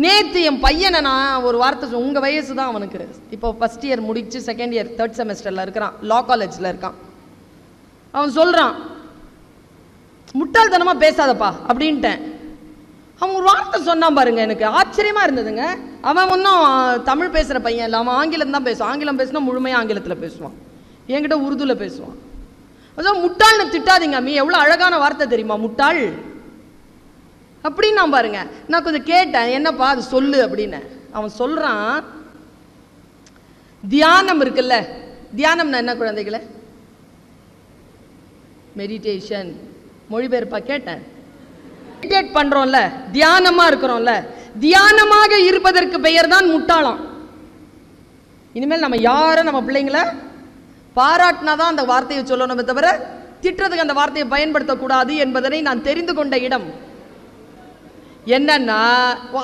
நேற்று என் பையனை நான் ஒரு வார்த்தை சொ- வயசு தான் அவனுக்கு. இப்போ ஃபஸ்ட் இயர் முடிச்சு செகண்ட் இயர் தேர்ட் செமஸ்டரில் இருக்கிறான். லா காலேஜில் இருக்கான். அவன் சொல்கிறான் முட்டாள்தனமாக பேசாதப்பா அப்படின்ட்டேன். அவன் ஒரு வார்த்தை சொன்னான் பாருங்க எனக்கு. ஆச்சரியமாக இருந்ததுங்க. அவன் ஒன்றும் தமிழ் பேசுகிற பையன் இல்லை. அவன் ஆங்கிலம் தான் பேசுவான். ஆங்கிலம் பேசினா முழுமையாக ஆங்கிலத்தில் பேசுவான். என்கிட்ட உருதுல பேசுவான். அதான் முட்டாள்னு திட்டாதீங்க மீ எவ்வளோ அழகான வார்த்தை தெரியுமா முட்டாள்? அப்படின்னு நான் பாருங்க. நான் கொஞ்சம் கேட்டேன் என்னப்பா அது சொல்லு அப்படின்னு. அவன் சொல்றான் தியானம் இருக்குல்ல தியானம்னா என்ன குழந்தைகளை? மெடிடேஷன் மொழிபெயர்ப்பா கேட்டேன். மெடிடேட் பண்றோம்ல தியானமா இருக்கிறோம்ல தியானமாக இருப்பதற்கு பெயர் தான் முட்டாளாம். இனிமேல் நம்ம யாரும் நம்ம பிள்ளைங்கள பாராட்டினா தான் அந்த வார்த்தையை சொல்லணுமே தவிர திட்டுறதுக்கு அந்த வார்த்தையை பயன்படுத்தக்கூடாது என்பதனை நான் தெரிந்து கொண்ட இடம். என்னன்னா